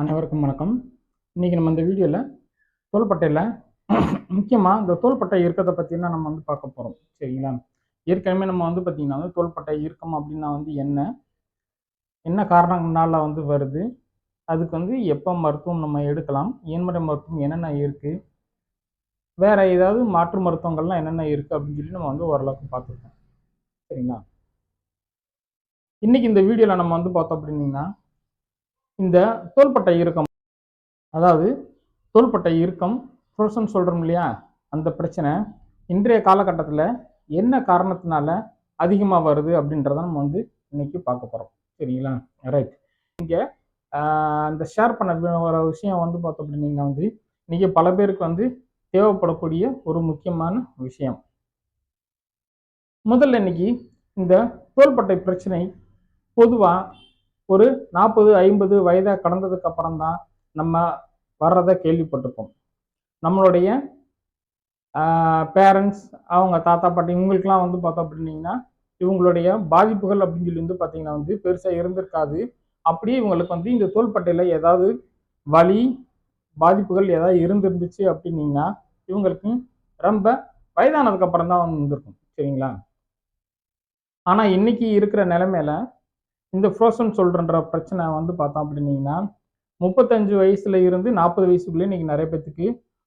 அனைவருக்கும் வணக்கம். இன்றைக்கி நம்ம இந்த வீடியோவில் தோள்பட்டையில் முக்கியமாக இந்த தோள்பட்டை இறுக்கத்தை பற்றினா நம்ம வந்து பார்க்க போகிறோம் சரிங்களா? ஏற்கனவே நம்ம வந்து பார்த்திங்கன்னா வந்து தோள்பட்டை இறுக்கம் அப்படின்னா வந்து என்ன? என்ன காரணங்களால வந்து வருது? அதுக்கு வந்து எப்போ மருத்துவம் நம்ம எடுக்கலாம்? ஏன்முறை மருத்துவம் என்னென்ன இருக்குது வேறு ஏதாவது மாற்று மருத்துவங்கள்லாம் என்னென்ன இருக்குது அப்படின்னு சொல்லி நம்ம வந்து ஓரளவுக்கு பார்த்துருக்கோம் சரிங்களா? இன்றைக்கி இந்த வீடியோவில் நம்ம வந்து பார்த்தோம் அப்படின்னிங்கன்னா இந்த தோள்பட்டை இறுக்கம். அதாவது தோள்பட்டை இறுக்கம் ஃப்ரோசன் சொல்கிறோம் இல்லையா? அந்த பிரச்சனை. இன்றைய காலகட்டத்தில் என்ன காரணத்தினால அதிகமாக வருது அப்படின்றத நம்ம வந்து இன்னைக்கு பார்க்க போகிறோம் சரிங்களா? ரைட் இங்கே அந்த ஷேர் பண்ண ஒரு விஷயம் வந்து பார்த்தோம் அப்படின்னீங்கன்னா வந்து இன்றைக்கி பல பேருக்கு வந்து தேவைப்படக்கூடிய ஒரு முக்கியமான விஷயம். முதல்ல இன்னைக்கு இந்த தோள்பட்டை பிரச்சனை பொதுவாக ஒரு நாற்பது ஐம்பது வயதை கடந்ததுக்கு அப்புறம் தான் நம்ம வர்றதை கேள்விப்பட்டிருப்போம். நம்மளுடைய பேரண்ட்ஸ் அவங்க தாத்தா பாட்டி இவங்களுக்குலாம் வந்து பார்த்தோம் அப்படின்னீங்கன்னா இவங்களுடைய பாதிப்புகள் அப்படின்னு சொல்லி வந்து பார்த்தீங்கன்னா வந்து பெருசாக இருந்திருக்காது. அப்படியே இவங்களுக்கு வந்து இந்த தோள்பட்டையில் ஏதாவது வலி பாதிப்புகள் ஏதாவது இருந்திருந்துச்சு அப்படின்னீங்கன்னா இவங்களுக்கு ரொம்ப வயதானதுக்கு அப்புறம் தான் வந்திருக்கும் சரிங்களா? ஆனால் இன்னைக்கு இருக்கிற நிலைமையில இந்த ஃப்ரோசன் சொல்கிறன்ற பிரச்சனை வந்து பார்த்தோம் அப்படின்னீங்கன்னா முப்பத்தஞ்சு வயசுல இருந்து நாற்பது வயசுக்குள்ளே இன்றைக்கி நிறைய பேத்துக்கு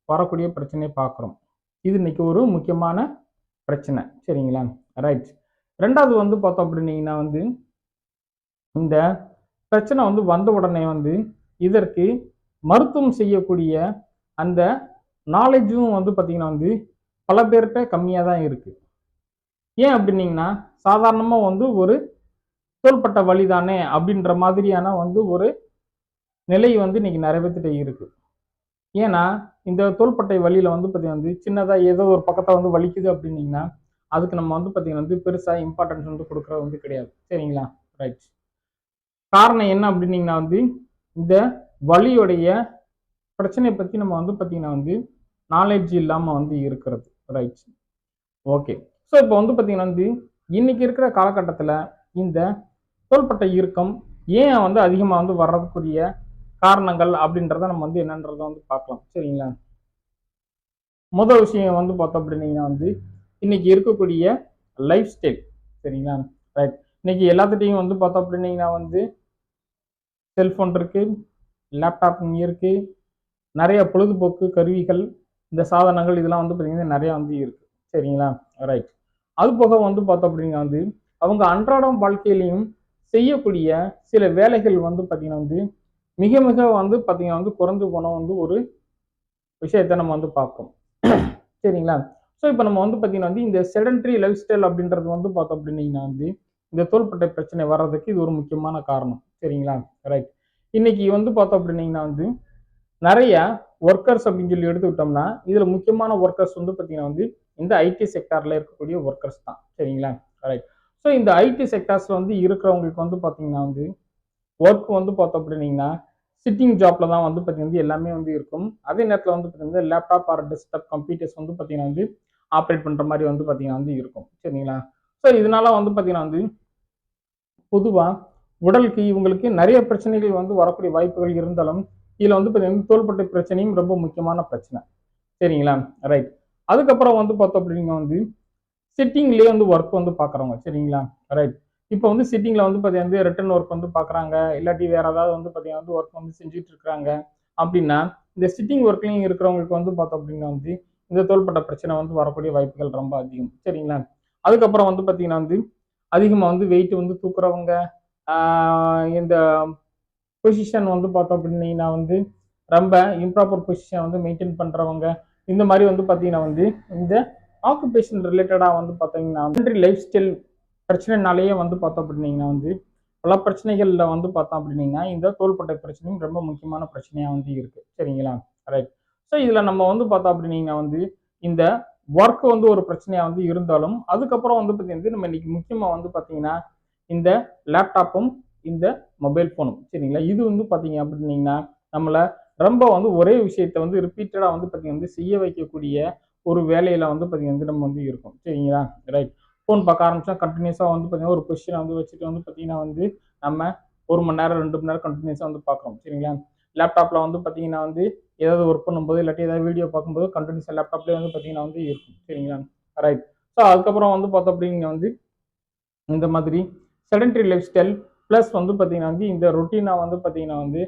வரக்கூடிய பிரச்சனையை பார்க்குறோம். இது இன்றைக்கி ஒரு முக்கியமான பிரச்சனை. சரிங்களா? ரைட் ரெண்டாவது வந்து பார்த்தோம் அப்படின்னீங்கன்னா வந்து இந்த பிரச்சனை வந்து வந்த உடனே வந்து இதற்கு மருத்துவம் செய்யக்கூடிய அந்த நாலேஜும் வந்து பார்த்திங்கன்னா வந்து பல பேர்கிட்ட கம்மியாக தான் இருக்குது ஏன் அப்படின்னீங்கன்னா சாதாரணமாக வந்து ஒரு தோள்பட்ட வழி தானே அப்படின்ற மாதிரியான வந்து ஒரு நிலை வந்து இன்னைக்கு நிறைய பேர்த்திட்ட இருக்கு. ஏன்னா இந்த தோள்பட்டை வழியில் வந்து பார்த்தீங்கன்னா வந்து சின்னதாக ஏதோ ஒரு பக்கத்தை வந்து வலிக்குது அப்படின்னீங்கன்னா அதுக்கு நம்ம வந்து பார்த்தீங்கன்னா வந்து பெருசாக இம்பார்ட்டன்ஸ் வந்து கொடுக்குறது வந்து கிடையாது. சரிங்களா? ரைட் காரணம் என்ன அப்படின்னீங்கன்னா வந்து இந்த வலியுடைய பிரச்சனையை பற்றி நம்ம வந்து பார்த்தீங்கன்னா வந்து நாலேஜ் இல்லாமல் வந்து இருக்கிறது. ரைட் ஓகே ஸோ இப்போ வந்து பார்த்திங்கன்னா வந்து இன்னைக்கு இருக்கிற காலகட்டத்தில் இந்த தோள்பட்டை இறுக்கம் ஏன் வந்து அதிகமாக வந்து வர்றதுக்குரிய காரணங்கள் அப்படின்றத நம்ம வந்து என்னன்றத வந்து பார்க்கலாம். சரிங்களா? முதல் விஷயம் வந்து பார்த்தோம் அப்படின்னீங்கன்னா வந்து இன்னைக்கு இருக்கக்கூடிய லைஃப் ஸ்டைல் சரிங்களா? ரைட் இன்னைக்கு எல்லாத்துட்டையும் வந்து பார்த்தோம் அப்படின்னீங்கன்னா வந்து செல்ஃபோன் இருக்குது லேப்டாப் இருக்கு நிறைய பொழுதுபோக்கு கருவிகள் இந்த சாதனங்கள் இதெல்லாம் வந்து பார்த்தீங்கன்னா நிறைய வந்து இருக்கு. சரிங்களா? ரைட் அது போக வந்து பார்த்தோம் அப்படின்னா வந்து அவங்க அன்றாடம் வாழ்க்கையிலையும் செய்யக்கூடிய சில வேலைகள் வந்து பார்த்திங்கன்னா வந்து மிக மிக வந்து பார்த்திங்கன்னா வந்து குறைந்து போன வந்து ஒரு விஷயத்தை நம்ம வந்து பார்ப்போம். சரிங்களா? ஸோ இப்போ நம்ம வந்து பார்த்திங்கன்னா வந்து இந்த செடன்ட்ரி லைஃப் ஸ்டைல் அப்படின்றது வந்து பார்த்தோம் அப்படின்னீங்கன்னா வந்து இந்த தோள்பட்டை பிரச்சனை வர்றதுக்கு இது ஒரு முக்கியமான காரணம். சரிங்களா? ரைட் இன்னைக்கு வந்து பார்த்தோம் அப்படின்னீங்கன்னா வந்து நிறைய ஒர்க்கர்ஸ் அப்படின்னு சொல்லி எடுத்துக்கிட்டோம்னா இதில் முக்கியமான ஒர்க்கர்ஸ் வந்து பார்த்தீங்கன்னா வந்து இந்த ஐடி செக்டாரில் இருக்கக்கூடிய ஒர்க்கர்ஸ் தான். சரிங்களா? ரைட் ஸோ இந்த ஐடி செக்டார்ஸில் வந்து இருக்கிறவங்களுக்கு வந்து பார்த்தீங்கன்னா வந்து ஒர்க் வந்து பார்த்தோம் அப்படின்னீங்கன்னா சிட்டிங் ஜாப்ல தான் வந்து பார்த்தீங்கன்னா எல்லாமே வந்து இருக்கும். அதே நேரத்தில் வந்து பார்த்தீங்கன்னா லேப்டாப் ஆர் டெஸ்க்டாப் கம்ப்யூட்டர்ஸ் வந்து பார்த்தீங்கன்னா வந்து ஆப்ரேட் பண்ணுற மாதிரி வந்து பார்த்தீங்கன்னா வந்து இருக்கும். சரிங்களா? ஸோ இதனால வந்து பார்த்தீங்கன்னா வந்து பொதுவாக உடலுக்கு இவங்களுக்கு நிறைய பிரச்சனைகள் வந்து வரக்கூடிய வாய்ப்புகள் இருந்தாலும் இதில் வந்து பார்த்தீங்கன்னா தோள்பட்டை பிரச்சனையும் ரொம்ப முக்கியமான பிரச்சனை. சரிங்களா? ரைட் அதுக்கப்புறம் வந்து பார்த்தோம் அப்படின்னா வந்து சிட்டிங்லேயே வந்து ஒர்க் வந்து பார்க்குறவங்க சரிங்களா? ரைட் இப்போ வந்து சிட்டிங்கில் வந்து பார்த்தீங்கன்னா ரிட்டன் ஒர்க் வந்து பார்க்குறாங்க இல்லாட்டி வேறு ஏதாவது வந்து பார்த்தீங்கன்னா வந்து ஒர்க் வந்து செஞ்சுட்டு இருக்கிறாங்க அப்படின்னா இந்த சிட்டிங் ஒர்க்லையும் இருக்கிறவங்களுக்கு வந்து பார்த்தோம் அப்படின்னா வந்து இந்த தோள்பட்ட பிரச்சனை வந்து வரக்கூடிய வாய்ப்புகள் ரொம்ப அதிகம் சரிங்களா? அதுக்கப்புறம் வந்து பார்த்தீங்கன்னா வந்து அதிகமாக வந்து வெயிட் வந்து தூக்குறவங்க இந்த பொசிஷன் வந்து பார்த்தோம் அப்படின்னா வந்து ரொம்ப இம்ப்ராப்பர் பொசிஷன் வந்து மெயின்டைன் பண்ணுறவங்க இந்த மாதிரி வந்து பார்த்தீங்கன்னா வந்து இந்த ஆக்குபேஷன் ரிலேட்டடாக வந்து பார்த்தீங்கன்னா லைஃப் ஸ்டைல் பிரச்சனைனாலேயே வந்து பார்த்தோம் அப்படின்னீங்கன்னா வந்து பல பிரச்சனைகளில் வந்து பார்த்தோம் அப்படின்னீங்கன்னா இந்த தோள்பட்டை பிரச்சனையும் ரொம்ப முக்கியமான பிரச்சனையாக வந்து இருக்குது சரிங்களா? ரைட் ஸோ இதில் நம்ம வந்து பார்த்தோம் அப்படின்னீங்கன்னா வந்து இந்த ஒர்க் வந்து ஒரு பிரச்சனையாக வந்து இருந்தாலும் அதுக்கப்புறம் வந்து பார்த்தீங்கன்னா நம்ம இன்னைக்கு முக்கியமாக வந்து பார்த்தீங்கன்னா இந்த லேப்டாப்பும் இந்த மொபைல் ஃபோனும் சரிங்களா? இது வந்து பார்த்தீங்க அப்படின்னீங்கன்னா நம்மளை ரொம்ப வந்து ஒரே விஷயத்தை வந்து ரிப்பீட்டடாக வந்து பார்த்தீங்கன்னா வந்து செய்ய வைக்கக்கூடிய ஒரு வேலையில் வந்து பார்த்தீங்கன்னா வந்து நம்ம வந்து இருக்கும். சரிங்களா? ரைட் ஃபோன் பார்க்க ஆரம்பிச்சா கண்டினியூஸாக வந்து பார்த்தீங்கன்னா ஒரு கொஸ்டினை வந்து வச்சுட்டு வந்து பார்த்தீங்கன்னா வந்து நம்ம ஒரு மணி நேரம் ரெண்டு மணி நேரம் கண்டினியூஸாக வந்து பார்க்குறோம். சரிங்களா? லேப்டாப்பில் வந்து பார்த்தீங்கன்னா வந்து ஏதாவது ஒர்க் பண்ணும்போது இல்லாட்டி ஏதாவது வீடியோ பார்க்கும்போது கண்டினியூஸாக லேப்டாப்லேயே வந்து பார்த்தீங்கன்னா வந்து இருக்கும். சரிங்களா? ரைட் ஸோ அதுக்கப்புறம் வந்து பார்த்தோம் அப்படிங்க வந்து இந்த மாதிரி செடன்டரி லைஃப் ஸ்டைல் ப்ளஸ் வந்து பார்த்தீங்கன்னா வந்து இந்த ரொட்டீனாக வந்து பார்த்தீங்கன்னா வந்து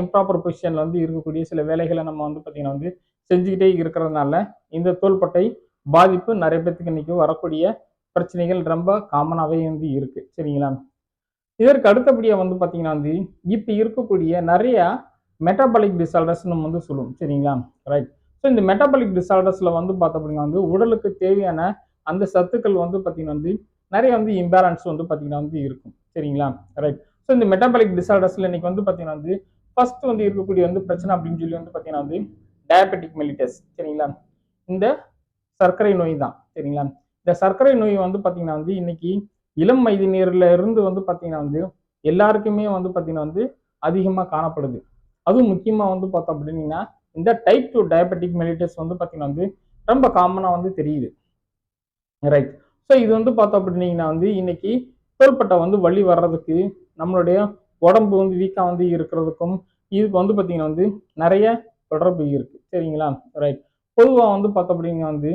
இம்ப்ராப்பர் பொசிஷனில் வந்து இருக்கக்கூடிய சில வேலைகளை நம்ம வந்து பார்த்தீங்கன்னா வந்து செஞ்சுக்கிட்டே இருக்கிறதுனால இந்த தோள்பட்டை பாதிப்பு நிறைய பேர்த்துக்கு இன்னைக்கு வரக்கூடிய பிரச்சனைகள் ரொம்ப காமனாகவே வந்து இருக்கு. சரிங்களா? இதற்கு அடுத்தபடியாக வந்து பார்த்தீங்கன்னா வந்து இப்போ இருக்கக்கூடிய நிறைய மெட்டாபாலிக் டிசார்டர்ஸ் நம்ம வந்து சொல்லுவோம். சரிங்களா? ரைட் ஸோ இந்த மெட்டாபாலிக் டிசார்டர்ஸில் வந்து பார்த்தோம் அப்படின்னா வந்து உடலுக்கு தேவையான அந்த சத்துக்கள் வந்து பார்த்தீங்கன்னா வந்து நிறைய வந்து இம்பேலன்ஸ் வந்து பார்த்தீங்கன்னா வந்து இருக்கும். சரிங்களா? ரைட் ஸோ இந்த மெட்டாபாலிக் டிசார்டர்ஸில் இன்றைக்கி வந்து பார்த்திங்கன்னா வந்து ஃபஸ்ட்டு வந்து இருக்கக்கூடிய வந்து பிரச்சனை அப்படின்னு சொல்லி வந்து பார்த்தீங்கன்னா வந்து டயபெட்டிக் மெலிட்டஸ் சரிங்களா? இந்த சர்க்கரை நோய் தான் சரிங்களா? இந்த சர்க்கரை நோய் வந்து பார்த்தீங்கன்னா வந்து இன்னைக்கு இளம் வயதினர்ல இருந்து வந்து பார்த்தீங்கன்னா வந்து எல்லாருக்குமே வந்து பார்த்தீங்கன்னா வந்து அதிகமாக காணப்படுது. அதுவும் முக்கியமாக வந்து பார்த்தோம் அப்படின்னீங்கன்னா இந்த டைப் டூ டயபெட்டிக் மெலிட்டஸ் வந்து பார்த்தீங்கன்னா வந்து ரொம்ப காமனாக வந்து தெரியுது. ரைட் ஸோ இது வந்து பார்த்தோம் அப்படின்னீங்கன்னா வந்து இன்னைக்கு தோள்பட்டை வந்து வலி வர்றதுக்கு நம்மளுடைய உடம்பு வந்து வீக்காக வந்து இருக்கிறதுக்கும் இதுக்கு வந்து பார்த்தீங்கன்னா வந்து நிறைய தொடர்பு இருக்குது சரிங்களா? ரைட் பொதுவாக வந்து பார்த்தோம் அப்படின்னா வந்து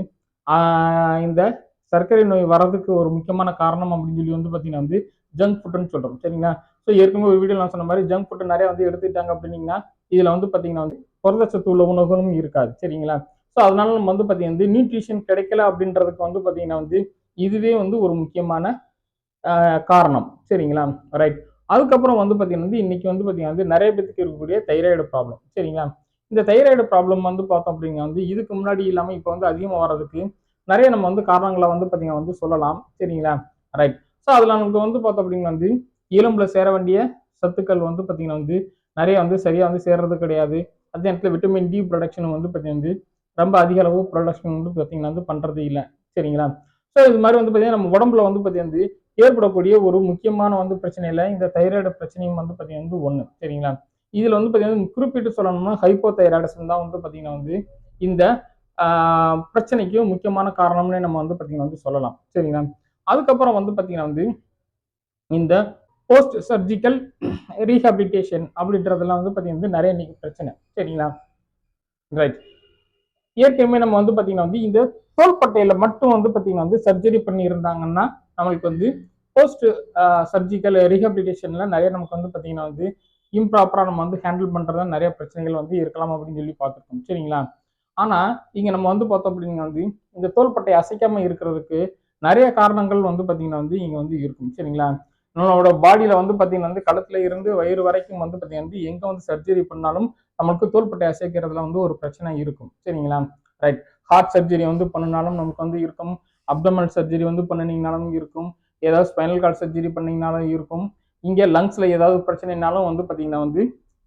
இந்த சர்க்கரை நோய் வர்றதுக்கு ஒரு முக்கியமான காரணம் அப்படின்னு சொல்லி வந்து பார்த்தீங்கன்னா வந்து ஜங்க் ஃபுட்டுன்னு சொல்கிறோம் சரிங்களா? ஸோ ஏற்கனவே ஒரு வீடியோ நான் சொன்ன மாதிரி ஜங்க் ஃபுட்டு நிறைய வந்து எடுத்துக்கிட்டாங்க அப்படின்னீங்கன்னா இதில் வந்து பார்த்தீங்கன்னா வந்து புரதச்சத்து உள்ள உணவுகளும் இருக்காது. சரிங்களா? ஸோ அதனால நம்ம வந்து பார்த்தீங்கன்னா வந்து நியூட்ரிஷன் கிடைக்கல அப்படின்றதுக்கு வந்து பார்த்தீங்கன்னா வந்து இதுவே வந்து ஒரு முக்கியமான காரணம். சரிங்களா? ரைட் அதுக்கப்புறம் வந்து பார்த்தீங்கன்னா வந்து இன்னைக்கு வந்து பார்த்தீங்கன்னா வந்து நிறைய பேருக்கு இருக்கக்கூடிய தைராய்டு ப்ராப்ளம் சரிங்களா? இந்த தைராய்டு ப்ராப்ளம் வந்து பார்த்தோம் அப்படிங்க வந்து இதுக்கு முன்னாடி இல்லாமல் இப்போ வந்து அதிகமாக வர்றதுக்கு நிறைய நம்ம வந்து காரணங்களை வந்து பார்த்தீங்கன்னா வந்து சொல்லலாம். சரிங்களா? ரைட் ஸோ அதில் நமக்கு வந்து பார்த்தோம் அப்படிங்க வந்து எலும்புல சேர வேண்டிய சத்துக்கள் வந்து பார்த்தீங்கன்னா வந்து நிறைய வந்து சரியாக வந்து சேர்றது கிடையாது. அதே நேரத்தில் விட்டமின் டி ப்ரொடக்ஷன் வந்து பார்த்தீங்கன்னா வந்து ரொம்ப அதிக அளவு ப்ரொடக்ஷன் வந்து பார்த்தீங்கன்னா வந்து பண்ணுறது இல்லை. சரிங்களா? ஸோ இது மாதிரி வந்து பார்த்தீங்கன்னா நம்ம உடம்புல வந்து பார்த்தீங்கன்னா வந்து ஏற்படக்கூடிய ஒரு முக்கியமான வந்து பிரச்சனையில் இந்த தைராய்டு பிரச்சனையும் வந்து பார்த்தீங்கன்னா வந்து ஒன்று சரிங்களா? இதில் வந்து பார்த்தீங்கன்னா குறிப்பிட்டு சொல்லணும்னா ஹைப்போதைராய்டிசம் தான் வந்து பார்த்தீங்கன்னா வந்து இந்த ஆஹ், பிரச்சனைக்கு முக்கியமான காரணம்னே நம்ம வந்து பார்த்தீங்கன்னா வந்து சொல்லலாம். சரிங்களா? அதுக்கப்புறம் வந்து பார்த்தீங்கன்னா வந்து இந்த போஸ்ட் சர்ஜிக்கல் ரீஹாபிலிட்டேஷன் அப்படின்றதெல்லாம் வந்து பார்த்தீங்கன்னா வந்து நிறைய இன்னைக்கு பிரச்சனை. சரிங்களா? ரைட் ஏற்கனவே நம்ம வந்து பார்த்தீங்கன்னா வந்து இந்த தோள்பட்டையில் மட்டும் வந்து பார்த்தீங்கன்னா வந்து சர்ஜரி பண்ணி இருந்தாங்கன்னா நம்மளுக்கு வந்து போஸ்ட் சர்ஜிக்கல் ரீஹாபிலிட்டேஷன்ல நிறைய நமக்கு வந்து பார்த்தீங்கன்னா வந்து இம்ப்ராப்பராக நம்ம வந்து ஹேண்டில் பண்ணுறதா நிறைய பிரச்சனைகள் வந்து இருக்கலாம் அப்படின்னு சொல்லி பார்த்துருக்கோம். சரிங்களா? ஆனால் இங்கே நம்ம வந்து பார்த்தோம் அப்படின்னா வந்து இந்த தோள்பட்டை அசைக்காமல் இருக்கிறதுக்கு நிறைய காரணங்கள் வந்து பார்த்திங்கன்னா வந்து இங்கே வந்து இருக்கும். சரிங்களா? நம்மளோட பாடியில் வந்து பார்த்தீங்கன்னா வந்து களத்தில் இருந்து வயிறு வரைக்கும் வந்து பார்த்தீங்கன்னா வந்து எங்கே வந்து சர்ஜரி பண்ணாலும் நமக்கு தோள்பட்டை அசைக்கிறதுல வந்து ஒரு பிரச்சனை இருக்கும். சரிங்களா? ரைட் ஹார்ட் சர்ஜரி வந்து பண்ணினாலும் நமக்கு வந்து இருக்கும். அப்டமல் சர்ஜரி வந்து பண்ணினீங்கனாலும் இருக்கும். ஏதாவது ஸ்பைனல் கார்டு சர்ஜரி பண்ணிங்கனாலும் இருக்கும். இங்கே லங்ஸில் ஏதாவது பிரச்சனைனாலும் வந்து பார்த்தீங்கன்னா வந்து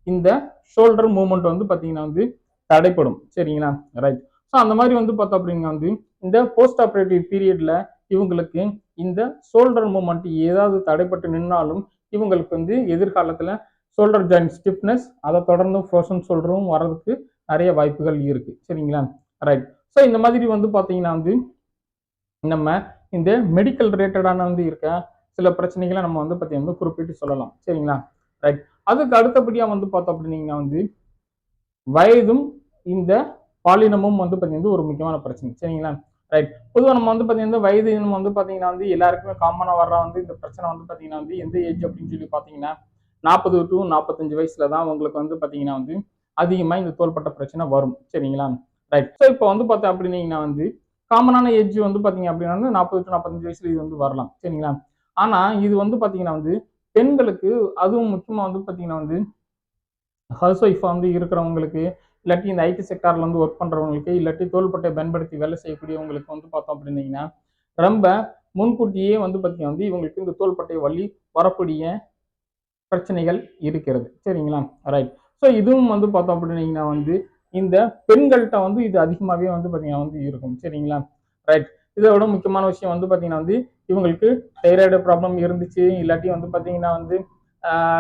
இந்த ஷோல்டர் மூமெண்ட் வந்து பார்த்தீங்கன்னா வந்து தடைப்படும். சரிங்களா? ரைட் ஸோ அந்த மாதிரி வந்து பார்த்தோம் அப்படிங்க வந்து இந்த போஸ்ட் ஆப்ரேட்டிவ் பீரியடில் இவங்களுக்கு இந்த ஷோல்டர் மூமெண்ட் ஏதாவது தடைப்பட்டு நின்னாலும் இவங்களுக்கு வந்து எதிர்காலத்தில் ஷோல்டர் ஜாயின் ஸ்டிஃப்னஸ் அதை தொடர்ந்து ஃப்ரோசன் ஷோல்டரும் வர்றதுக்கு நிறைய வாய்ப்புகள் இருக்குது சரிங்களா? ரைட் ஸோ இந்த மாதிரி வந்து பார்த்தீங்கன்னா வந்து நம்ம இந்த மெடிக்கல் ரிலேட்டடான வந்து இருக்க சில பிரச்சனைகளை நம்ம வந்து பார்த்தீங்கன்னா வந்து குறிப்பிட்டு சொல்லலாம். சரிங்களா? ரைட் அதுக்கு அடுத்தபடியாக வந்து பார்த்தோம் அப்படின்னீங்கன்னா வந்து வயதும் இந்த பாலினமும் வந்து பார்த்தீங்கன்னா ஒரு முக்கியமான பிரச்சனை. சரிங்களா? ரைட் பொதுவாக நம்ம வந்து பார்த்தீங்கன்னா வயது நம்ம வந்து பார்த்தீங்கன்னா வந்து எல்லாருக்குமே காமனாக வர்ற வந்து இந்த பிரச்சனை வந்து பார்த்தீங்கன்னா வந்து எந்த ஏஜ் அப்படின்னு சொல்லி பார்த்தீங்கன்னா நாற்பது டு நாற்பத்தஞ்சு வயசுல தான் உங்களுக்கு வந்து பார்த்தீங்கன்னா வந்து அதிகமாக இந்த தோள்பட்ட பிரச்சனை வரும். சரிங்களா? ரைட் ஸோ இப்போ வந்து பார்த்தோம் அப்படின்னீங்கன்னா வந்து காமனான ஏஜ் வந்து பார்த்தீங்க அப்படின்னா வந்து நாற்பது டு நாற்பத்தஞ்சு வயசுல இது வந்து வரலாம். சரிங்களா? ஆனால் இது வந்து பார்த்தீங்கன்னா வந்து பெண்களுக்கு அதுவும் முக்கியமாக வந்து பார்த்தீங்கன்னா வந்து ஹவுஸ் ஒய்ஃபாக வந்து இருக்கிறவங்களுக்கு இல்லாட்டி இந்த ஐடி செக்டாரில் வந்து ஒர்க் பண்ணுறவங்களுக்கு இல்லாட்டி தோள்பட்டை பயன்படுத்தி வேலை செய்யக்கூடியவங்களுக்கு வந்து பார்த்தோம் அப்படின்னீங்கன்னா ரொம்ப முன்கூட்டியே வந்து பார்த்தீங்கன்னா வந்து இவங்களுக்கு இந்த தோள்பட்டை வலி வரக்கூடிய பிரச்சனைகள் இருக்கிறது. சரிங்களா? ரைட் ஸோ இதுவும் வந்து பார்த்தோம் அப்படின்னீங்கன்னா வந்து இந்த பெண்கள்கிட்ட வந்து இது அதிகமாகவே வந்து பார்த்தீங்கன்னா வந்து இருக்கும். சரிங்களா? ரைட் இதை விட முக்கியமான விஷயம் வந்து பார்த்தீங்கன்னா வந்து இவங்களுக்கு தைராய்டு ப்ராப்ளம் இருந்துச்சு. இல்லாட்டி வந்து பார்த்தீங்கன்னா வந்து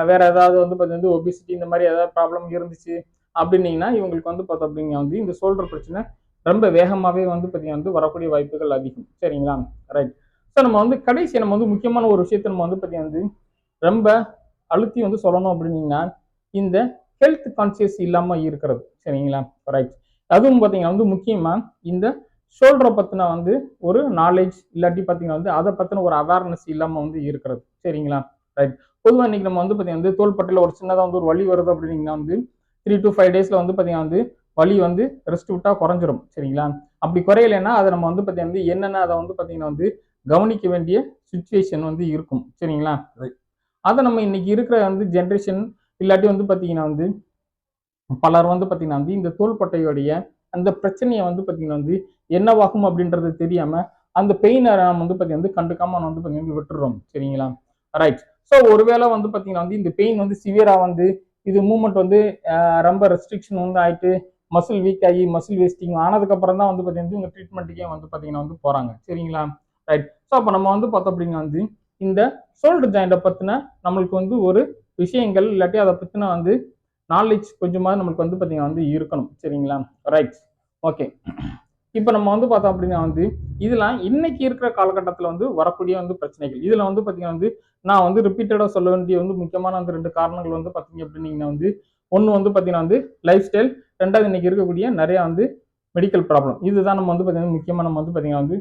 வேற ஏதாவது வந்து பார்த்தீங்கன்னா ஒபிசிட்டி இந்த மாதிரி ஏதாவது ப்ராப்ளம் இருந்துச்சு அப்படின்னீங்கன்னா இவங்களுக்கு வந்து பார்த்தோம் அப்படிங்க வந்து இந்த சோல்டர் பிரச்சனை ரொம்ப வேகமாகவே வந்து பார்த்தீங்கன்னா வந்து வரக்கூடிய வாய்ப்புகள் அதிகம். சரிங்களா? ரைட் ஸோ நம்ம வந்து கடைசி நம்ம வந்து முக்கியமான ஒரு விஷயத்தை நம்ம வந்து பார்த்தீங்கன்னா வந்து ரொம்ப அழுத்தி வந்து சொல்லணும் அப்படின்னீங்கன்னா இந்த ஹெல்த் கான்சியஸ் இல்லாமல் இருக்கிறது. சரிங்களா? ரைட் அதுவும் பார்த்தீங்கன்னா வந்து முக்கியமாக இந்த ஷோல்டரை பற்றின வந்து ஒரு நாலேஜ் இல்லாட்டி பார்த்தீங்கன்னா வந்து அதை பற்றின ஒரு அவேர்னஸ் இல்லாமல் வந்து இருக்கிறது. சரிங்களா? ரைட் பொதுவாக இன்னைக்கு நம்ம வந்து பார்த்தீங்கன்னா வந்து தோள்பட்டையில் ஒரு சின்னதாக வந்து ஒரு வலி வருது அப்படின்னீங்கன்னா வந்து த்ரீ டு ஃபைவ் டேஸில் வந்து பார்த்தீங்கன்னா வந்து வலி வந்து ரெஸ்ட் விட்டா குறைஞ்சிரும். சரிங்களா? அப்படி குறையலைன்னா அதை நம்ம வந்து பார்த்தீங்கன்னா வந்து என்னென்ன அதை வந்து பார்த்தீங்கன்னா வந்து கவனிக்க வேண்டிய சுச்சுவேஷன் வந்து இருக்கும். சரிங்களா? அதை நம்ம இன்னைக்கு இருக்கிற வந்து ஜென்ரேஷன் இல்லாட்டி வந்து பார்த்தீங்கன்னா வந்து பலர் வந்து பார்த்தீங்கன்னா வந்து இந்த தோள்பட்டையோடைய அந்த பிரச்சனையை வந்து பார்த்தீங்கன்னா வந்து என்னவாகும் அப்படின்றது தெரியாம அந்த பெயினை நம்ம வந்து பார்த்தீங்கன்னா வந்து கண்டுக்காம நம்ம வந்து பார்த்தீங்கன்னா விட்டுறோம். சரிங்களா? ரைட் ஸோ ஒருவேளை வந்து பார்த்தீங்கன்னா வந்து இந்த பெயின் வந்து சிவியராக வந்து இது மூமெண்ட் வந்து ரொம்ப ரெஸ்ட்ரிக்ஷன் வந்து ஆயிட்டு மசில் வீக் ஆகி மசில் வேஸ்டிங் ஆனதுக்கப்புறம் தான் வந்து பார்த்தீங்கன்னா உங்கள் ட்ரீட்மெண்ட்டுக்கே வந்து பார்த்தீங்கன்னா வந்து போகிறாங்க சரிங்களா? ரைட் ஸோ அப்போ நம்ம வந்து பார்த்தோம் அப்படின்னா வந்து இந்த ஷோல்டர் ஜாயிண்டை பற்றின நம்மளுக்கு வந்து ஒரு விஷயங்கள் இல்லாட்டி அதை பற்றின வந்து நாலேஜ் கொஞ்சமாவது நம்மளுக்கு வந்து பார்த்தீங்கன்னா வந்து இருக்கணும். சரிங்களா? ரைட் ஓகே இப்போ நம்ம வந்து பார்த்தோம் அப்படின்னா வந்து இதெல்லாம் இன்னைக்கு இருக்கிற காலகட்டத்தில் வந்து வரக்கூடிய வந்து பிரச்சனைகள். இதில் வந்து பார்த்தீங்கன்னா வந்து நான் வந்து ரிப்பீட்டடாக சொல்ல வேண்டிய வந்து முக்கியமான அந்த ரெண்டு காரணங்கள் வந்து பார்த்தீங்க அப்படின்னீங்கன்னா வந்து ஒன்று வந்து பார்த்தீங்கன்னா வந்து லைஃப் ஸ்டைல் ரெண்டாவது இன்னைக்கு இருக்கக்கூடிய நிறையா வந்து மெடிக்கல் ப்ராப்ளம் இதுதான் நம்ம வந்து பார்த்தீங்கன்னா முக்கியமாக நம்ம வந்து பார்த்தீங்கன்னா வந்து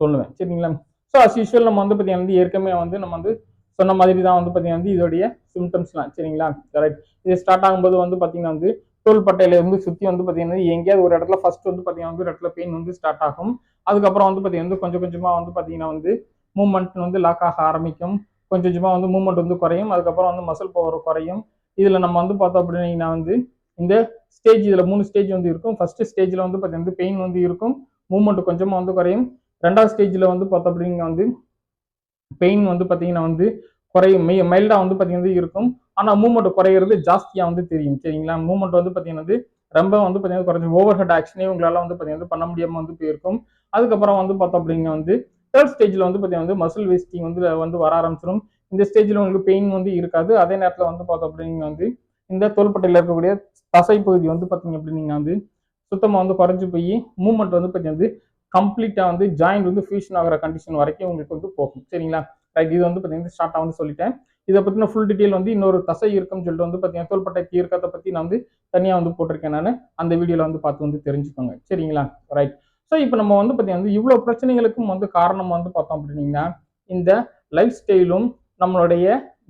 சொல்லுவேன். சரிங்களா? ஸோ அஸ் யூஸ்வல் நம்ம வந்து பார்த்தீங்கன்னா வந்து ஏற்கனவே வந்து நம்ம வந்து சொன்ன மாதிரி தான் வந்து பார்த்தீங்கன்னா வந்து இதோடைய சிம்டம்ஸ்லாம் சரிங்களா? கரெக்ட் இது ஸ்டார்ட் ஆகும்போது வந்து பார்த்தீங்கன்னா வந்து தோள்பட்டையில இருந்து சுற்றி வந்து பார்த்தீங்கன்னா எங்கேயாவது ஒரு இடத்துல ஃபர்ஸ்ட் வந்து பார்த்தீங்கன்னா வந்து ஒரு இடத்துல பெயின் வந்து ஸ்டார்ட் ஆகும். அதுக்கப்புறம் வந்து பார்த்தீங்கன்னா வந்து கொஞ்சம் கொஞ்சமாக வந்து பார்த்தீங்கன்னா வந்து மூமெண்ட் வந்து லாக் ஆக ஆரம்பிக்கும். கொஞ்சம் கொஞ்சமாக வந்து மூமெண்ட் வந்து குறையும். அதுக்கப்புறம் வந்து மசில் பவர் குறையும். இதில் நம்ம வந்து பார்த்தோம் அப்படின்னா வந்து இந்த ஸ்டேஜ் இதில் மூணு ஸ்டேஜ் வந்து இருக்கும். ஃபர்ஸ்ட் ஸ்டேஜில் வந்து பார்த்தீங்கன்னா பெயின் வந்து இருக்கும். மூமெண்ட் கொஞ்சமாக வந்து குறையும். ரெண்டாவது ஸ்டேஜில் வந்து பார்த்தோம் அப்படின்னா வந்து பெயின் வந்து பார்த்தீங்கன்னா வந்து குறையும். மெய் மைல்டாக வந்து பார்த்தீங்கன்னா இருக்கும். ஆனால் மூமெண்ட் குறையிறது ஜாஸ்தியாக வந்து தெரியும். சரிங்களா? மூமெண்ட் வந்து பார்த்தீங்கன்னா ரொம்ப வந்து பார்த்தீங்கன்னா குறைஞ்சி ஓவர் ஹெட் ஆக்ஷனே உங்களால் வந்து பார்த்தீங்கன்னா பண்ண முடியாமல் வந்து போயிருக்கும். அதுக்கப்புறம் வந்து பார்த்தோம் அப்படின்னா வந்து தேர்ட் ஸ்டேஜில் வந்து பார்த்தீங்கன்னா வந்து மசில் வேஸ்டிங் வந்து வந்து வர ஆரம்பிச்சிடும் இந்த ஸ்டேஜில் உங்களுக்கு பெயின் வந்து இருக்காது. அதே நேரத்தில் வந்து பார்த்தோம் அப்படின்னா வந்து இந்த தோள்பட்டையில் இருக்கக்கூடிய தசை பகுதி வந்து பார்த்தீங்க அப்படின்னா வந்து சுத்தமாக வந்து குறைஞ்சி போய் மூமெண்ட் வந்து பார்த்தீங்கன்னா வந்து கம்ப்ளீட்டாக வந்து ஜாயிண்ட் வந்து ஃபியூஷன் ஆகிற கண்டிஷன் வரைக்கும் உங்களுக்கு வந்து போகும். சரிங்களா? ரைட் இது வந்து பார்த்தீங்கன்னா ஸ்டார்ட்டாக வந்து சொல்லிட்டேன். இதை பற்றின ஃபுல் டீட்டெயில் வந்து இன்னொரு தசை இருக்குன்னு சொல்லிட்டு வந்து பார்த்தீங்கன்னா தோல்பட்டை தீர்க்கத்தை பற்றி நான் வந்து தனியாக வந்து போட்டிருக்கேன் நான். அந்த வீடியோவில் வந்து பார்த்து வந்து தெரிஞ்சுக்கோங்க. சரிங்களா? ரைட் ஸோ இப்போ நம்ம வந்து பார்த்தீங்கன்னா வந்து இவ்வளோ பிரச்சனைகளுக்கும் வந்து காரணம் வந்து பார்த்தோம் அப்படின்னீங்கன்னா இந்த லைஃப் ஸ்டைலும் நம்மளுடைய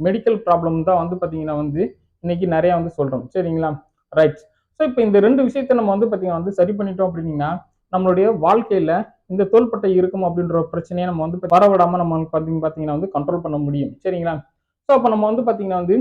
மெடிக்கல் ப்ராப்ளம் தான் வந்து பார்த்தீங்கன்னா வந்து இன்னைக்கு நிறையா வந்து சொல்கிறோம் சரிங்களா? ரைட் ஸோ இப்போ இந்த ரெண்டு விஷயத்தை நம்ம வந்து பார்த்தீங்கன்னா வந்து சரி பண்ணிட்டோம் அப்படின்னீங்கன்னா நம்மளுடைய வாழ்க்கையில இந்த தோள்பட்டை இருக்கும் அப்படின்ற ஒரு பிரச்சனையை நம்ம வந்து வரவிடாம நம்ம வந்து பார்த்தீங்க பார்த்தீங்கன்னா வந்து கண்ட்ரோல் பண்ண முடியும். சரிங்களா? ஸோ அப்போ நம்ம வந்து பார்த்தீங்கன்னா வந்து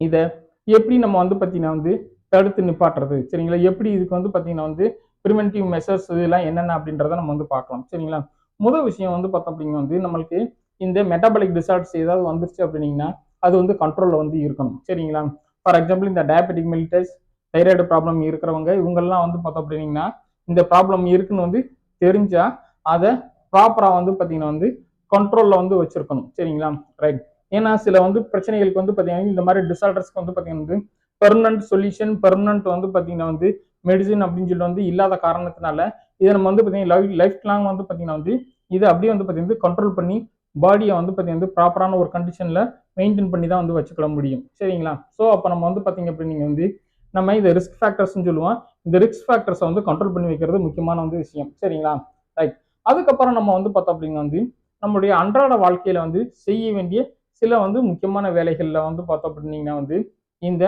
இதை எப்படி நம்ம வந்து பார்த்தீங்கன்னா வந்து தடுத்து நிப்பாட்டுறது? சரிங்களா? எப்படி இதுக்கு வந்து பார்த்தீங்கன்னா வந்து ப்ரிவென்டிவ் மெஷர்ஸ் இதெல்லாம் என்னென்ன அப்படின்றத நம்ம வந்து பார்க்கலாம். சரிங்களா? முதல் விஷயம் வந்து பார்த்தோம் அப்படின்னா வந்து நம்மளுக்கு இந்த மெட்டபாலிக் டிசார்ட்ஸ் ஏதாவது வந்துருச்சு அப்படின்னீங்கன்னா அது வந்து கண்ட்ரோலில் வந்து இருக்கணும். சரிங்களா? ஃபார் எக்ஸாம்பிள் இந்த டயபெட்டிக் மெலிட்டஸ் தைராய்டு ப்ராப்ளம் இருக்கிறவங்க இவங்கெல்லாம் வந்து பார்த்தோம் அப்படின்னீங்கன்னா இந்த ப்ராப்ளம் இருக்குன்னு வந்து தெரிஞ்சா அதை ப்ராப்பராக வந்து பார்த்தீங்கன்னா வந்து கண்ட்ரோலில் வந்து வச்சிருக்கணும். சரிங்களா? ரைட் ஏன்னா சில வந்து பிரச்சனைகளுக்கு வந்து பார்த்தீங்கன்னா இந்த மாதிரி டிசார்டர்ஸ்க்கு வந்து பார்த்தீங்கன்னா வந்து பெர்மனன்ட் சொல்யூஷன் பெர்மனன்ட் வந்து பார்த்தீங்கன்னா வந்து மெடிசின் அப்படின்னு சொல்லிட்டு வந்து இல்லாத காரணத்தினால இதை நம்ம வந்து பார்த்தீங்கன்னா லைஃப் லைஃப் லாங் வந்து பார்த்தீங்கன்னா வந்து இதை அப்படியே வந்து பார்த்தீங்கன்னா கண்ட்ரோல் பண்ணி பாடியை வந்து பார்த்தீங்கன்னா ப்ராப்பரான ஒரு கண்டிஷனில் மெயின்டைன் பண்ணி தான் வந்து வச்சுக்கொள்ள முடியும். சரிங்களா? ஸோ அப்போ நம்ம வந்து பார்த்தீங்க அப்படின்னீங்க வந்து நம்ம இதை ரிஸ்க் ஃபேக்டர்ஸ்னு சொல்லுவோம். இந்த ரிஸ்க் ஃபேக்டர்ஸை வந்து கண்ட்ரோல் பண்ணி வைக்கிறது முக்கியமான வந்து விஷயம். சரிங்களா? ரைட் அதுக்கப்புறம் நம்ம வந்து பார்த்தோம் அப்படின்னா வந்து நம்மளுடைய அன்றாட வாழ்க்கையில் வந்து செய்ய வேண்டிய சில வந்து முக்கியமான வேலைகளில் வந்து பார்த்தோம் அப்படின்னீங்கன்னா வந்து இந்த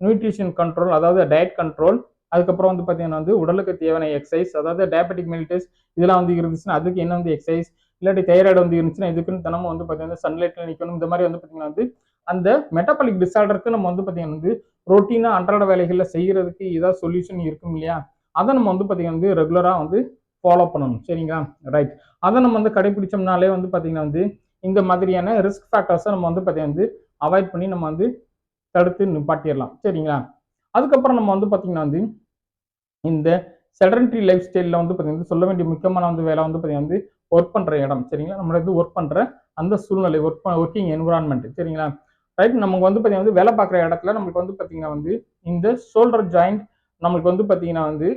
நியூட்ரிஷன் கண்ட்ரோல் அதாவது டயட் கண்ட்ரோல் அதுக்கப்புறம் வந்து பார்த்தீங்கன்னா வந்து உடலுக்கு தேவையான எக்ஸசைஸ் அதாவது டயபெட்டிக் மெலிட்டஸ் இதெல்லாம் வந்து இருந்துச்சுன்னா அதுக்கு என்ன வந்து எக்ஸசைஸ் இல்லாட்டி தைராய்டு வந்து இருந்துச்சுன்னா இதுக்குன்னு தினமும் வந்து பார்த்தீங்கன்னா சன்லைட்டில் நிற்கணும் இந்த மாதிரி வந்து பார்த்தீங்கன்னா வந்து அந்த மெட்டபாலிக் டிசார்டருக்கு நம்ம வந்து பார்த்தீங்கன்னா வந்து ரொட்டீனாக அன்றாட வேலைகளில் செய்கிறதுக்கு ஏதாவது சொல்யூஷன் இருக்கும் இல்லையா? அதை நம்ம வந்து பார்த்தீங்கன்னா வந்து ரெகுலராக வந்து ஃபாலோ பண்ணணும். சரிங்களா? ரைட் அதை நம்ம வந்து கடைபிடிச்சோம்னாலே வந்து பார்த்தீங்கன்னா வந்து இந்த மாதிரியான ரிஸ்க் ஃபேக்டர்ஸை நம்ம வந்து பார்த்தீங்கன்னா வந்து அவாய்ட் பண்ணி நம்ம வந்து தடுத்து நிப்பாட்டிடலாம். சரிங்களா? அதுக்கப்புறம் நம்ம வந்து பார்த்தீங்கன்னா வந்து இந்த செடன்ட்ரி லைஃப் ஸ்டைலில் வந்து பார்த்தீங்கன்னா சொல்ல வேண்டிய முக்கியமான வந்து வேலை வந்து பார்த்தீங்கன்னா வந்து ஒர்க் பண்ணுற இடம். சரிங்களா? நம்மள வந்து ஒர்க் பண்ணுற அந்த சூழ்நிலை ஒர்க் ஒர்க்கிங் என்விரான்மெண்ட் சரிங்களா? ரைட் நமக்கு வந்து பார்த்தீங்கன்னா வந்து வேலை பார்க்குற இடத்துல நம்மளுக்கு வந்து பார்த்தீங்கன்னா வந்து இந்த ஷோல்டர் ஜாயிண்ட் நம்மளுக்கு வந்து பார்த்தீங்கன்னா வந்து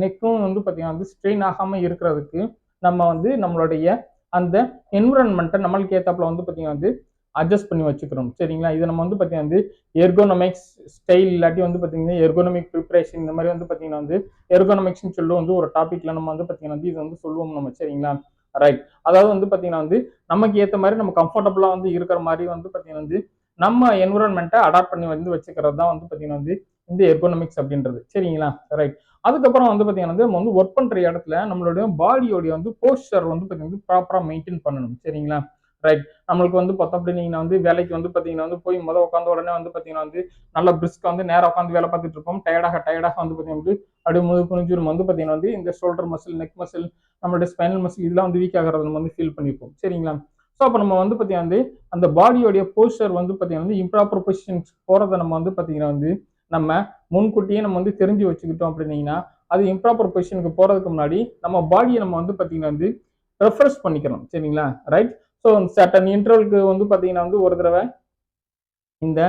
நெக்கும் வந்து பார்த்தீங்கன்னா வந்து ஸ்ட்ரெயின் ஆகாமல் இருக்கிறதுக்கு நம்ம வந்து நம்மளுடைய அந்த என்விரான்மெண்ட்டை நம்மளுக்கு ஏற்றாப்புல வந்து பார்த்தீங்கன்னா வந்து அட்ஜஸ்ட் பண்ணி வச்சுக்கிறோம் சரிங்களா இது நம்ம வந்து பார்த்தீங்கன்னா வந்து எர்கோனமிக்ஸ் ஸ்டைல் இல்லாட்டி வந்து பார்த்தீங்கன்னா எர்கோனமிக் ப்ரிப்பரேஷன் இந்த மாதிரி வந்து பார்த்தீங்கன்னா வந்து எர்கோனமிக்ஸ்னு சொல்லி வந்து ஒரு டாப்பிக்கில் நம்ம வந்து பார்த்தீங்கன்னா வந்து இது வந்து சொல்லுவோம் நம்ம சரிங்களா ரைட் அதாவது வந்து பார்த்தீங்கன்னா வந்து நமக்கு ஏற்ற மாதிரி நம்ம கம்ஃபர்டபுளாக வந்து இருக்கிற மாதிரி வந்து பார்த்தீங்கன்னா வந்து நம்ம என்விரான்மெண்ட்டை அடாப்ட் பண்ணி வந்து வச்சுக்கிறது தான் வந்து பார்த்தீங்கன்னா வந்து இந்த எர்கோனமிக்ஸ் அப்படின்றது. சரிங்களா? ரைட் அதுக்கப்புறம் வந்து பார்த்தீங்கன்னா வந்து நம்ம வந்து ஒர்க் பண்ணுற இடத்துல நம்மளுடைய பாடியோடைய வந்து போஸ்டர் வந்து பார்த்தீங்கன்னா ப்ராப்பராக மெயின்டைன் பண்ணணும். சரிங்களா? ரைட் நம்மளுக்கு வந்து பார்த்தோம் அப்படின்னீங்கன்னா வந்து வேலைக்கு வந்து பார்த்தீங்கன்னா வந்து போய் முதல் உட்காந்து உடனே வந்து பார்த்தீங்கன்னா வந்து நல்ல பிரிஸ்க் வந்து நேராக உட்காந்து வேலை பார்த்துட்டு இருப்போம். டயர்டாக டயர்டாக வந்து பார்த்தீங்கன்னா வந்து அப்படியே முது குனிஞ்சுரும் வந்து பார்த்தீங்கன்னா வந்து இந்த ஷோல்டர் மசில் நெக் மசில் நம்மளுடைய ஸ்பைனல் மசில் இதெல்லாம் வந்து வீக் ஆகிறத நம்ம வந்து ஃபீல் பண்ணியிருப்போம் சரிங்களா? ஸோ அப்போ நம்ம வந்து பார்த்தீங்கன்னா வந்து அந்த பாடியோடைய போஸ்டர் வந்து பார்த்தீங்கன்னா வந்து இம்ப்ராப்பர் பொசிஷன்ஸ் போகிறத நம்ம வந்து பார்த்தீங்கன்னா வந்து நம்ம முன்கூட்டியே நம்ம வந்து தெரிஞ்சு வச்சுக்கிட்டோம் அப்படின்னீங்கன்னா அது இம்ப்ராப்பர் பொசிஷனுக்கு போகிறதுக்கு முன்னாடி நம்ம பாடியை நம்ம வந்து பார்த்தீங்கன்னா வந்து ரெஃப்ரெஷ் பண்ணிக்கிறோம் சரிங்களா? ரைட் ஸோ சட்டன் இன்டர்வலுக்கு வந்து பார்த்தீங்கன்னா வந்து ஒரு தடவை இந்த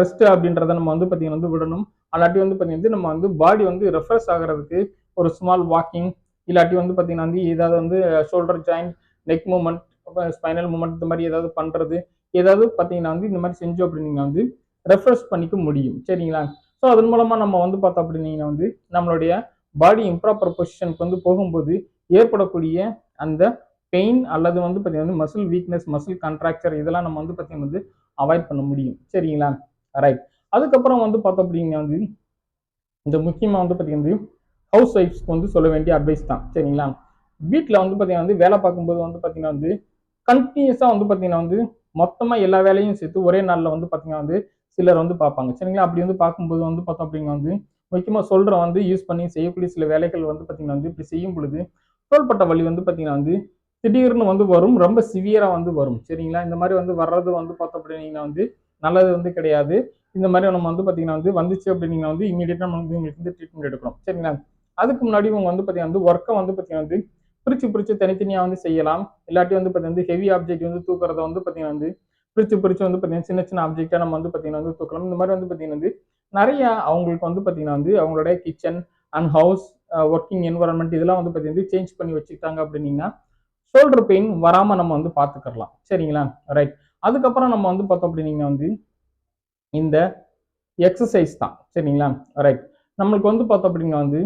ரெஸ்ட் அப்படின்றத நம்ம வந்து பார்த்தீங்கன்னா வந்து விடணும். அல்லாட்டி வந்து பார்த்தீங்கன்னா நம்ம வந்து பாடி வந்து ரெஃப்ரெஷ் ஆகிறதுக்கு ஒரு ஸ்மால் வாக்கிங் இல்லாட்டி வந்து பார்த்தீங்கன்னா வந்து ஏதாவது வந்து shoulder joint neck movement spinal movement இந்த மாதிரி ஏதாவது பண்ணுறது ஏதாவது பார்த்தீங்கன்னா வந்து இந்த மாதிரி செஞ்சோம் அப்படின்னீங்கன்னா வந்து ரெஃப்ரெஷ் பண்ணிக்க முடியும். சரிங்களா? ஸோ அதன் மூலமாக நம்ம வந்து பார்த்தோம் அப்படின்னீங்கன்னா வந்து நம்மளுடைய பாடி இம்ப்ராப்பர் பொசிஷனுக்கு வந்து போகும்போது ஏற்படக்கூடிய அந்த பெயின் அல்லது வந்து பார்த்தீங்கன்னா மசில் வீக்னஸ் மசில் கண்ட்ராக்சர் இதெல்லாம் நம்ம வந்து பார்த்தீங்கன்னா வந்து அவாய்ட் பண்ண முடியும். சரிங்களா? ரைட் அதுக்கப்புறம் வந்து பார்த்தோம் அப்படின்னா வந்து இந்த முக்கியமாக வந்து பார்த்தீங்கன்னா ஹவுஸ் ஒய்ஃப்ஸ்க்கு வந்து சொல்ல வேண்டிய அட்வைஸ் தான். சரிங்களா? வீட்டில் வந்து பார்த்தீங்கன்னா வந்து வேலை பார்க்கும்போது வந்து பார்த்தீங்கன்னா வந்து கண்டினியூஸாக வந்து பார்த்தீங்கன்னா வந்து மொத்தமாக எல்லா வேலையும் சேர்த்து ஒரே நாளில் வந்து பார்த்தீங்கன்னா வந்து சிலர் வந்து பார்ப்பாங்க. சரிங்களா? அப்படி வந்து பார்க்கும்போது வந்து பார்த்தோம் அப்படின்னா வந்து முக்கியமாக சொல்கிற வந்து யூஸ் பண்ணி செய்யக்கூடிய சில வேலைகள் வந்து பார்த்தீங்கன்னா வந்து இப்படி செய்யும் பொழுது தோள்பட்ட வலி வந்து பார்த்தீங்கன்னா வந்து திடீர்னு வந்து வரும். ரொம்ப சிவியராக வந்து வரும். சரிங்களா? இந்த மாதிரி வந்து வர்றது வந்து பார்த்தோம் அப்படின்னீங்கன்னா வந்து நல்லது வந்து கிடையாது. இந்த மாதிரி நம்ம வந்து பார்த்தீங்கன்னா வந்து வந்துச்சு அப்படின்னீங்கன்னா வந்து இமீடியட்டாக நம்ம வந்து உங்களுக்கு வந்து ட்ரீட்மெண்ட் எடுக்கணும் சரிங்களா? அதுக்கு முன்னாடி இவங்க வந்து பார்த்தீங்கன்னா வந்து ஒர்க்கை வந்து பார்த்தீங்கன்னா வந்து பிரிச்சு பிரிச்சு தனித்தனியாக வந்து செய்யலாம். இல்லாட்டி வந்து பார்த்தீங்கன்னா வந்து ஹெவி ஆப்ஜெக்ட் வந்து தூக்குறத வந்து பார்த்தீங்கன்னா வந்து பிரிச்சு பிரிச்சு வந்து பார்த்தீங்கன்னா சின்ன சின்ன ஆப்ஜெக்டாக நம்ம வந்து பார்த்தீங்கன்னா வந்து தூக்கலாம். இந்த மாதிரி வந்து பார்த்தீங்கன்னா வந்து நிறைய அவங்களுக்கு வந்து பார்த்தீங்கன்னா வந்து அவங்களுடைய kitchen and house working environment இதெல்லாம் வந்து பார்த்தீங்கன்னா சேஞ்ச் பண்ணி வச்சுக்கிட்டாங்க அப்படின்னீங்கன்னா ஷோல்டர் பெயின் வராமல் நம்ம வந்து பார்த்துக்கலாம் சரிங்களா? ரைட் அதுக்கப்புறம் நம்ம வந்து பார்த்தோம் அப்படின்னீங்கன்னா வந்து இந்த எக்ஸசைஸ் தான். சரிங்களா? ரைட் நம்மளுக்கு வந்து பார்த்தோம் அப்படின்னா வந்து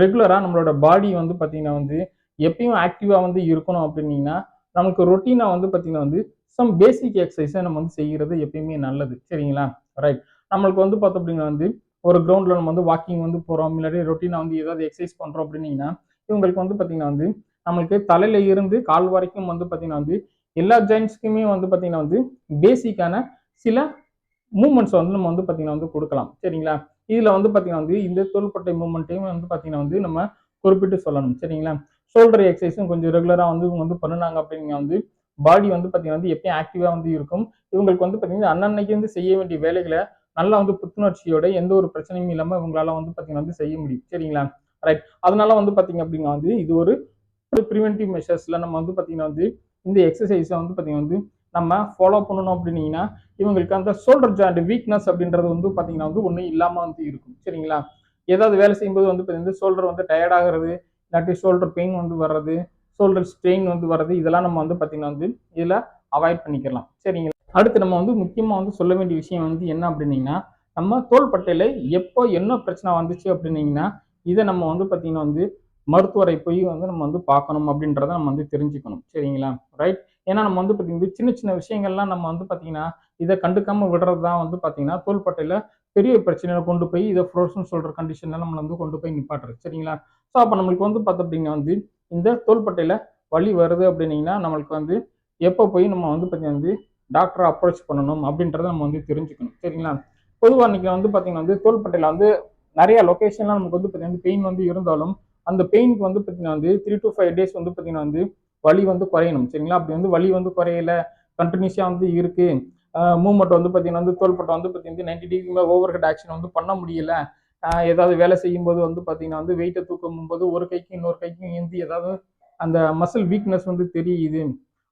ரெகுலராக நம்மளோட பாடி வந்து பார்த்தீங்கன்னா வந்து எப்பயும் ஆக்டிவாக வந்து இருக்கணும் அப்படின்னீங்கன்னா நமக்கு ரொட்டீனாக வந்து பார்த்தீங்கன்னா வந்து சம் பேசிக் எக்ஸசைஸை நம்ம வந்து செய்கிறது எப்பயுமே நல்லது. சரிங்களா? ரைட் நம்மளுக்கு வந்து பார்த்தோம் அப்படின்னா வந்து ஒரு கிரவுண்டில் நம்ம வந்து வாக்கிங் வந்து போகிறோம் இல்லாட்டி ரொட்டீனாக வந்து ஏதாவது எக்ஸசைஸ் பண்ணுறோம் அப்படின்னீங்கன்னா இவங்களுக்கு வந்து பார்த்தீங்கன்னா வந்து நம்மளுக்கு தலையில இருந்து கால் வரைக்கும் வந்து பார்த்தீங்கன்னா வந்து எல்லா ஜாயின்ஸ்க்குமே வந்து பார்த்தீங்கன்னா வந்து பேசிக்கான சில மூமெண்ட்ஸ் வந்து நம்ம வந்து பார்த்தீங்கன்னா வந்து கொடுக்கலாம். சரிங்களா? இதில் வந்து பார்த்தீங்கன்னா வந்து இந்த தோள்பட்டை மூமெண்ட்டையும் வந்து பார்த்தீங்கன்னா வந்து நம்ம குறிப்பிட்டு சொல்லணும். சரிங்களா? ஷோல்டர் எக்ஸசைஸும் கொஞ்சம் ரெகுலராக வந்து இவங்க வந்து பண்ணுனாங்க அப்படிங்க வந்து பாடி வந்து பார்த்தீங்கன்னா வந்து எப்பயும் ஆக்டிவாக வந்து இருக்கும். இவங்களுக்கு வந்து பார்த்தீங்கன்னா அன்னன்னைக்கு வந்து செய்ய வேண்டிய வேலைகளை நல்லா வந்து புத்துணர்ச்சியோட எந்த ஒரு பிரச்சனையும் இல்லாமல் இவங்களால வந்து பார்த்தீங்கன்னா வந்து செய்ய முடியும். சரிங்களா? ரைட் அதனால வந்து பார்த்தீங்க அப்படின்னா வந்து இது ஒரு ப்ரிவென்டிவ் மெஷர்ஸில் நம்ம வந்து பார்த்தீங்கன்னா வந்து இந்த எக்ஸசைஸை வந்து பார்த்தீங்கன்னா வந்து நம்ம ஃபாலோ பண்ணணும் அப்படின்னீங்கன்னா இவங்களுக்கு அந்த ஷோல்டர் ஜாயிண்ட் வீக்னஸ் அப்படின்றது வந்து பார்த்தீங்கன்னா வந்து ஒன்றும் இல்லாமல் வந்து இருக்கும். சரிங்களா? ஏதாவது வேலை செய்யும்போது வந்து பார்த்தீங்கன்னா ஷோல்டர் வந்து டயர்ட் ஆகிறது இல்லாட்டி ஷோல்டர் பெயின் வந்து வர்றது ஷோல்டர் ஸ்ட்ரெயின் வந்து வர்றது இதெல்லாம் நம்ம வந்து பார்த்தீங்கன்னா வந்து இதில் அவாய்ட் பண்ணிக்கலாம். சரிங்களா? அடுத்து நம்ம வந்து முக்கியமாக வந்து சொல்ல வேண்டிய விஷயம் வந்து என்ன அப்படின்னீங்கன்னா நம்ம தோள்பட்டையில் எப்போ என்ன பிரச்சனை வந்துச்சு அப்படின்னீங்கன்னா இதை நம்ம வந்து பார்த்தீங்கன்னா வந்து மருத்துவரை போய் வந்து நம்ம வந்து பார்க்கணும் அப்படின்றத நம்ம வந்து தெரிஞ்சுக்கணும். சரிங்களா? ரைட் ஏன்னா நம்ம வந்து பார்த்தீங்கன்னா சின்ன சின்ன விஷயங்கள்லாம் நம்ம வந்து பார்த்தீங்கன்னா இதை கண்டுக்காமல் விடுறது தான் வந்து பார்த்தீங்கன்னா தோள்பட்டையில் பெரிய பிரச்சனையில கொண்டு போய் இதை ஃப்ரோசன் சொல்கிற கண்டிஷனில் நம்மளை வந்து கொண்டு போய் நிப்பாட்டுறது. சரிங்களா? ஸோ அப்போ நம்மளுக்கு வந்து பார்த்தோம் அப்படின்னா வந்து இந்த தோள்பட்டையில் வலி வருது அப்படின்னீங்கன்னா நம்மளுக்கு வந்து எப்போ போய் நம்ம வந்து பார்த்தீங்கன்னா வந்து டாக்டரை அப்ரோச் பண்ணணும் அப்படின்றத நம்ம வந்து தெரிஞ்சுக்கணும். சரிங்களா? பொதுவாக இன்னைக்கு வந்து பார்த்தீங்கன்னா வந்து தோள்பட்டையில் வந்து நிறைய லொக்கேஷன்லாம் நமக்கு வந்து பார்த்தீங்கன்னா பெயின் வந்து இருந்தாலும் அந்த பெயினுக்கு வந்து பார்த்தீங்கன்னா வந்து த்ரீ டு ஃபைவ் டேஸ் வந்து பார்த்தீங்கன்னா வந்து வலி வந்து குறையணும். சரிங்களா? அப்படி வந்து வலி வந்து குறையல கண்டினியூஸாக வந்து இருக்குது மூமெண்ட் வந்து பார்த்தீங்கன்னா வந்து தோல்பட்டை வந்து பார்த்தீங்கன்னா நைன்டி டிகிரி மேலே ஓவர் ஹெட் ஆக்ஷன் வந்து பண்ண முடியல. ஏதாவது வேலை செய்யும்போது வந்து பார்த்தீங்கன்னா வந்து வெயிட்டை தூக்கும் போது ஒரு கைக்கும் இன்னொரு கைக்கும் ஏந்தி ஏதாவது அந்த மசில் வீக்னஸ் வந்து தெரியுது.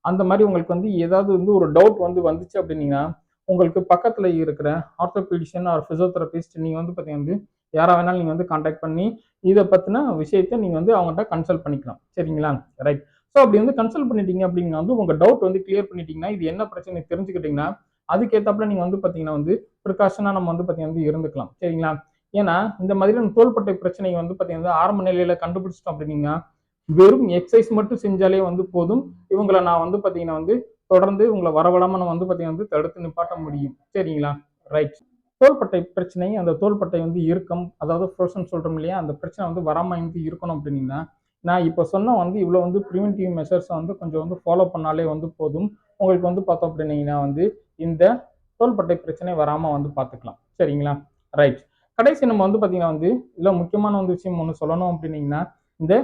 அந்த மாதிரி உங்களுக்கு வந்து ஏதாவது வந்து ஒரு டவுட் வந்து வந்துச்சு அப்படின்னீங்கன்னா உங்களுக்கு பக்கத்தில் இருக்கிற ஆர்த்தோபீடிஷியன் ஆர் ஃபிசியோதெரபிஸ்ட் நீங்கள் வந்து பார்த்தீங்கன்னா வந்து யாராக வேணாலும் நீங்கள் வந்து காண்டாக்ட் பண்ணி இதை பற்றின விஷயத்தை நீங்கள் வந்து அவங்கள்ட்ட கன்சல்ட் பண்ணிக்கலாம். சரிங்களா? ரைட் ஸோ அப்படி வந்து கன்சல்ட் பண்ணிட்டீங்க அப்படின்னா வந்து உங்கள் டவுட் வந்து கிளியர் பண்ணிட்டீங்கன்னா இது என்ன பிரச்சனை தெரிஞ்சுக்கிட்டிங்கன்னா அதுக்கேற்றப்பல நீங்கள் வந்து பார்த்தீங்கன்னா வந்து ப்ரிகாஷனாக நம்ம வந்து பார்த்தீங்கன்னா வந்து இருந்துக்கலாம். சரிங்களா? ஏன்னா இந்த மாதிரியான தோள்பட்டை பிரச்சனை வந்து பார்த்தீங்கன்னா ஆரம்ப நிலையில் கண்டுபிடிச்சிட்டோம் அப்படின்னீங்கன்னா வெறும் எக்ஸசைஸ் மட்டும் செஞ்சாலே வந்து போதும். இவங்களை நான் வந்து பார்த்தீங்கன்னா வந்து தொடர்ந்து உங்களை வரவழாமல் நம்ம வந்து பார்த்தீங்கன்னா வந்து தடுத்து நிப்பாட்ட முடியும். சரிங்களா? ரைட் தோள்பட்டை பிரச்சனை அந்த தோள்பட்டை வந்து இருக்கும் அதாவது ஃப்ரோசன் சொல்கிறோம் இல்லையா? அந்த பிரச்சனை வந்து வராமல் வந்து இருக்கணும் அப்படின்னீங்கன்னா நான் இப்போ சொன்ன வந்து இவ்வளோ வந்து ப்ரிவென்டிவ் மெஷர்ஸை வந்து கொஞ்சம் வந்து ஃபாலோ பண்ணாலே வந்து போதும். உங்களுக்கு வந்து பார்த்தோம் அப்படின்னீங்கன்னா வந்து இந்த தோள்பட்டை பிரச்சனை வராமல் வந்து பார்த்துக்கலாம் சரிங்களா? ரைட் கடைசி நம்ம வந்து பார்த்தீங்கன்னா வந்து இல்லை முக்கியமான வந்து விஷயம் ஒன்று சொல்லணும் அப்படின்னீங்கன்னா இந்த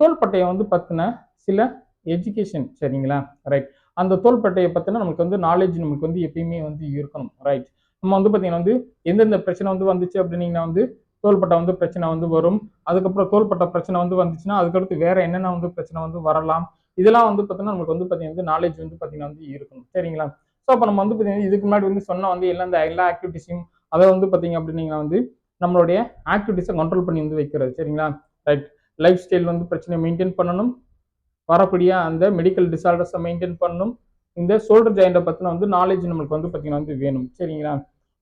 தோள்பட்டையை வந்து பற்றின சில எஜுகேஷன் சரிங்களா? ரைட் அந்த தோள்பட்டையை பற்றின நமக்கு வந்து நாலேஜ் நமக்கு வந்து எப்பயுமே வந்து இருக்கணும். ரைட் நம்ம வந்து பார்த்தீங்கன்னா வந்து எந்தெந்த பிரச்சனை வந்து வந்துச்சு அப்படின்னீங்கன்னா வந்து தோள்பட்டை வந்து பிரச்சனை வந்து வரும். அதுக்கப்புறம் தோள்பட்டை பிரச்சனை வந்து வந்துச்சுன்னா அதுக்கடுத்து வேற என்னென்ன வந்து பிரச்சனை வந்து வரலாம்? இதெல்லாம் வந்து பார்த்தீங்கன்னா நமக்கு வந்து பார்த்தீங்கன்னா நாலேஜ் வந்து பார்த்தீங்கன்னா வந்து இருக்கணும். சரிங்களா? ஸோ அப்போ நம்ம வந்து பார்த்தீங்கன்னா இதுக்கு முன்னாடி வந்து சொன்ன வந்து எல்லா இந்த எல்லா ஆக்டிவிட்டிஸையும் அதை வந்து பார்த்தீங்க அப்படின்னீங்கன்னா வந்து நம்மளுடைய ஆக்டிவிட்டிஸை கண்ட்ரோல் பண்ணி வந்து வைக்கிறது சரிங்களா? ரைட் லைஃப் ஸ்டைல் வந்து பிரச்சனையை மெயின்டைன் பண்ணணும். வரக்கூடிய அந்த மெடிக்கல் டிசார்டர்ஸை மெயின்டைன் பண்ணணும். இந்த ஷோல்டர் ஜாயிண்டை பற்றின வந்து நாலேஜ் நம்மளுக்கு வந்து பார்த்தீங்கன்னா வந்து வேணும் சரிங்களா?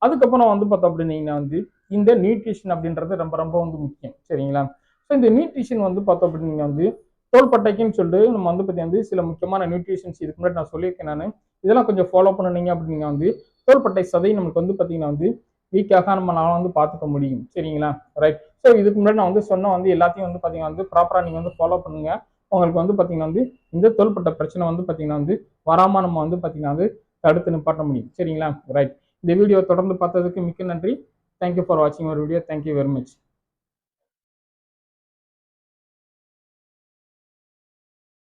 அதுக்கப்புறம் வந்து பார்த்தோம் அப்படின்னீங்கன்னா வந்து இந்த நியூட்ரிஷன் அப்படின்றது ரொம்ப ரொம்ப வந்து முக்கியம் சரிங்களா? ஸோ இந்த நியூட்ரிஷன் வந்து பார்த்தோம் அப்படின்னீங்கன்னா வந்து தோள்பட்டைக்குன்னு சொல்லிட்டு நம்ம வந்து பார்த்தீங்கன்னா வந்து சில முக்கியமான நியூட்ரிஷன்ஸ் இதுக்கு முன்னாடி நான் சொல்லியிருக்கேன் நான். இதெல்லாம் கொஞ்சம் ஃபாலோ பண்ணுனீங்க அப்படின்னா வந்து தோள்பட்டை சதை நமக்கு வந்து பார்த்தீங்கன்னா வந்து வீக்காக நம்மளால வந்து பார்த்துக்க முடியும். சரிங்களா? ரைட் ஸோ இதுக்கு முன்னாடி நான் வந்து சொன்ன வந்து எல்லாத்தையும் வந்து பார்த்தீங்கன்னா வந்து ப்ராப்பராக நீங்கள் வந்து ஃபாலோ பண்ணுங்க. உங்களுக்கு வந்து பார்த்தீங்கன்னா வந்து இந்த தோள்பட்ட பிரச்சனை வந்து பார்த்தீங்கன்னா வந்து வராமல் நம்ம வந்து பார்த்தீங்கன்னா வந்து தடுத்து நிப்பாட்ட முடியும். சரிங்களா? ரைட் இந்த வீடியோ தொடர்ந்து பார்த்ததுக்கு மிக்க நன்றி. தேங்க்யூ ஃபார் வாட்சிங் ஒரு வீடியோ தேங்க்யூ வெரி மச்